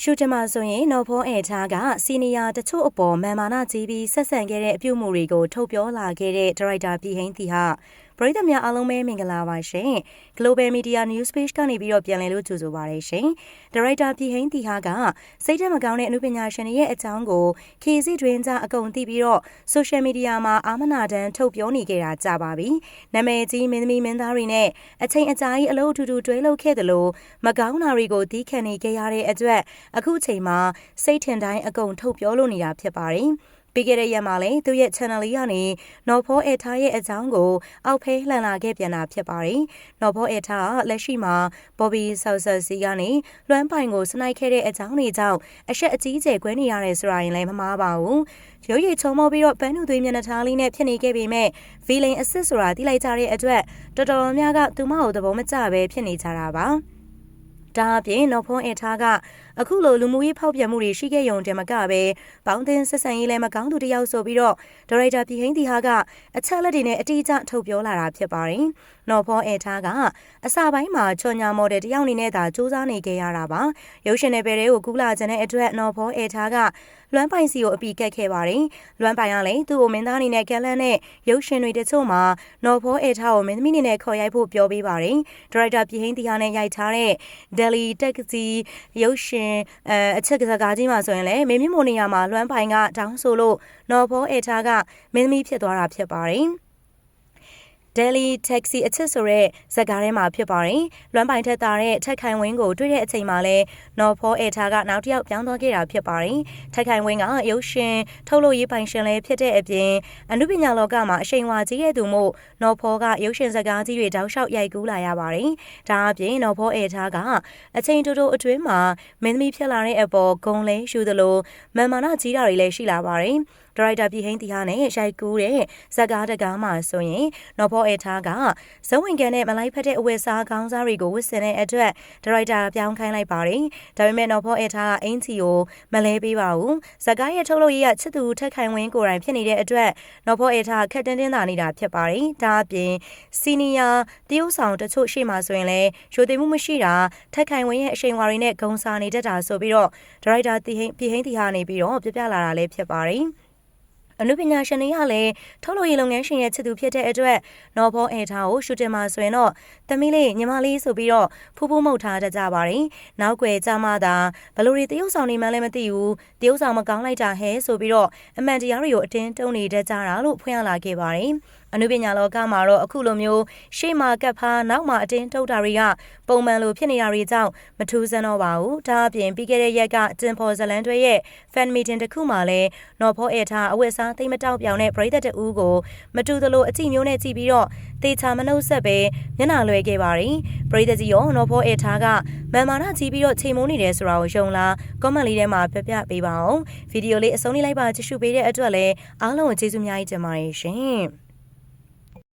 ရှူတမဆိုရင်နော်ဖောအဲထားကစီနီယာတချို့အပေါ်မာမာနာကြီးပြီးဆက်ဆံခဲ့တဲ့အပြုအမူတွေကိုထုတ်ပြောလာခဲ့တဲ့ဒါရိုက်တာပြည်ဟိန်းတီဟာ ပရိသတ်များအားလုံးပဲမင်္ဂလာပါရှင် Global Media News Page ကနေပြီးတော့ပြန်လည်လို့ကြိုဆိုပါရရှင်ဒါရိုက်တာပြည်ဟိန်းတီဟာကစိတ်ဓာတ်မကောင်းတဲ့အမှုပညာရှင်တွေရဲ့အကြောင်းကိုခေစီတွင်ကြအကုန်သိပြီးတော့ social media မှာအာမနာတန်ထုတ်ပြောနေကြတာကြပါပြီနာမည်ကြီးမင်းသမီးမင်းသားတွေနဲ့အချိန်အကြာကြီးအလုပ်အတူတူတွဲလုပ်ခဲ့တယ်လို့မကောင်းတာတွေကိုတီးခံနေကြရတဲ့အတွက်အခုချိန်မှာစိတ်ထင်တိုင်းအကုန်ထုတ်ပြောလို့နေတာဖြစ်ပါတယ် ပြီးခဲ့တဲ့ရက်မှာလည်းသူ့ရဲ့ channel လေးကနေနော်ဖောအဲထားရဲ့အကြောင်းကိုအောက်ဖဲလှန်လာခဲ့ပြန်တာဖြစ်ပါတယ်။နော်ဖောအဲထားကလက်ရှိမှာ Bobby Sousa စီကနေလွမ်းပိုင်ကိုစနိုက်ခဲ့တဲ့အကြောင်းတွေကြောင့်အဆက်အကြီးကျယ်ကွဲနေရတယ်ဆိုတာရင်လည်းမမှားပါဘူး။ရုပ်ရည်ချုံမောပြီးတော့ပန်းနုသွေးမျက်နှာထားလေးနဲ့ဖြစ်နေခဲ့ပေမဲ့ villain assist ဆိုတာသိလိုက်ကြတဲ့အတွက်တော်တော်များများကသူမကိုသဘောမကျပဲဖြစ်နေကြတာပါ။ ဒါအပြင်နော်ဖုံးအထားကအခုလိုလူမှုရေးဖောက်ပြန်မှုတွေရှိခဲ့ရုံတည်းမကပဲပေါင်းသင်းဆက်ဆံရေးလည်းမကောင်းသူတယောက်ဆိုပြီးတော့ဒါရိုက်တာပြည်ဟိန်းတီဟာကအချက်လက်တွေနဲ့အတိအကျထုတ်ပြောလာတာဖြစ်ပါတယ်။နော်ဖုံးအထားကအစပိုင်းမှာချော်ညာမော်ဒယ်တယောက်အနေနဲ့သာစူးစမ်းနေခဲ့ရတာပါ။ရုပ်ရှင်နယ်ပယ်တွေကိုကူးလာခြင်းတဲ့အတွက်နော်ဖုံးအထားကလွမ်းပိုင်စီကိုအပီကတ်ခဲ့ပါတယ်။လွမ်းပိုင်ကလည်းသူ့ကိုမင်းသားအနေနဲ့ကက်လန်နဲ့ရုပ်ရှင်တွေတချို့မှာနော်ဖောအေထားကိုမင်းသမီးအနေနဲ့ခေါ်ရိုက်ဖို့ပြောပေးပါတယ်။ဒါရိုက်တာပြည်ဟင်းတီဟာနဲ့ရိုက်ထားတဲ့ Delhi Taxi ရုပ်ရှင်အဲအချက်ကစားကားကြီးမှာဆိုရင်လည်းမင်းမြင့်မိုနေရာမှာလွမ်းပိုင်ကတောင်းဆိုလို့နော်ဖောအေထားကမင်းသမီးဖြစ်သွားတာဖြစ်ပါတယ်။ Delhi Taxi အချစ်ဆိုတဲ့ဇာတ်ကားထဲမှာဖြစ်ပါတယ်။လွမ်းပိုင်ထက်တာတဲ့ထက်ခိုင်ဝင်းကိုတွေ့တဲ့အချိန်မှာလဲနော်ဖောအေထာကနောက်တစ်ယောက်ပြောင်းသွားခဲ့တာဖြစ်ပါတယ်။ထက်ခိုင်ဝင်းကရုပ်ရှင်ထုတ်လို့ရေးပိုင်ရှင်လည်းဖြစ်တဲ့အပြင်အနုပညာလောကမှာအရှိန်ဝါကြီးတဲ့သူမို့နော်ဖောကရုပ်ရှင်ဇာတ်ကားကြီးတွေတောက်လျှောက်ရိုက်ကူးလာရပါတယ်။ဒါအပြင်နော်ဖောအေထာကအချိန်တူတူအတွင်းမှာမင်းသမီးဖြစ်လာတဲ့အပေါ်ဂုံလဲရှူသလိုမန်မာနာကြီးတာတွေလည်းရှိလာပါတယ်။ ဒရိုက်တာပြည်ဟိန်းတီဟာနဲ့ရိုက်ကူးတဲ့ဇက်ကားတကားမှာဆိုရင်နော်ဖောအေထားကဇုံဝင်ကန်နဲ့မလိုက်ဖက်တဲ့အဝယ်စားကောင်းစားတွေကိုဝစ်စင်တဲ့အတွက်ဒရိုက်တာပြောင်းခိုင်းလိုက်ပါတယ်။ဒါပေမဲ့နော်ဖောအေထားကအင်ချီကိုမလဲပေးပါဘူး။ဇက်ကားရဲ့ထုတ်လို့ရရချစ်သူထက်ခိုင်ဝင်းကိုယ်တိုင်ဖြစ်နေတဲ့အတွက်နော်ဖောအေထားခက်တင်းတင်းသာနေတာဖြစ်ပါတယ်။ဒါအပြင်စီနီယာတရုတ်ဆောင်တချို့ရှေ့မှာဆိုရင်လည်းရိုသေမှုမရှိတာထက်ခိုင်ဝင်းရဲ့အရှိန်ဝါတွေနဲ့ဂုံစာနေတတ်တာဆိုပြီးတော့ဒရိုက်တာပြည်ဟိန်းပြည်ဟိန်းတီဟာနေပြီးတော့ပြပြလာတာလည်းဖြစ်ပါတယ်။ အနုပညာရှင်တွေကလည်းထုတ်လို့ရလုပ်ငန်းရှင်ရဲ့ချစ်သူဖြစ်တဲ့အတွက်နော်ဘောအဲထားကိုရှူတင်မှာဆိုရင်တော့သမီးလေးညီမလေးဆိုပြီးတော့ဖူးဖူးမှုတ်ထားတတ်ကြပါတယ်။နောက်ွယ်ကြမှာသာဘလို့တွေတရုပ်ဆောင်နေမှလည်းမသိဘူး။တရုပ်ဆောင်မကောင်းလိုက်တာဟဲဆိုပြီးတော့အမှန်တရားတွေကိုအတင်းတုံးနေတတ်ကြတာလို့ဖွင့်ရလာခဲ့ပါတယ်။ အနုပညာလောကမှာတော့အခုလိုမျိုးရှေ့မှာကပ်ဖားနောက်မှာအတင်းထုတ်တာတွေကပုံမှန်လိုဖြစ်နေတာတွေကြောင့်မထူးဆန်းတော့ပါဘူး။ဒါအပြင်ပြီးခဲ့တဲ့ရက်ကတင်ဖော်ဇလန်တွေရဲ့ fan meeting တစ်ခုမှာလည်းနော်ဖောအဲထားအဝတ်စားသိမ့်မတောက်ပြောင်တဲ့ပရိသတ်တူကိုမတူသလိုအကြည့်မျိုးနဲ့ကြည့်ပြီးတော့တေချာမနှုတ်ဆက်ပဲမျက်နှာလွှဲခဲ့ပါတယ်။ပရိသတ်ကြီးရောနော်ဖောအဲထားကမန်မာနာကြီးပြီးတော့ချိန်မိုးနေတယ်ဆိုတာကိုယုံလား comment လေးထဲမှာပြပြပေးပါအောင်။ဗီဒီယိုလေးအဆုံးလေးလိုက်ပါကြည့်ရှုပေးတဲ့အတွက်လည်းအားလုံးကိုကျေးဇူးအများကြီးတင်ပါတယ်ရှင်။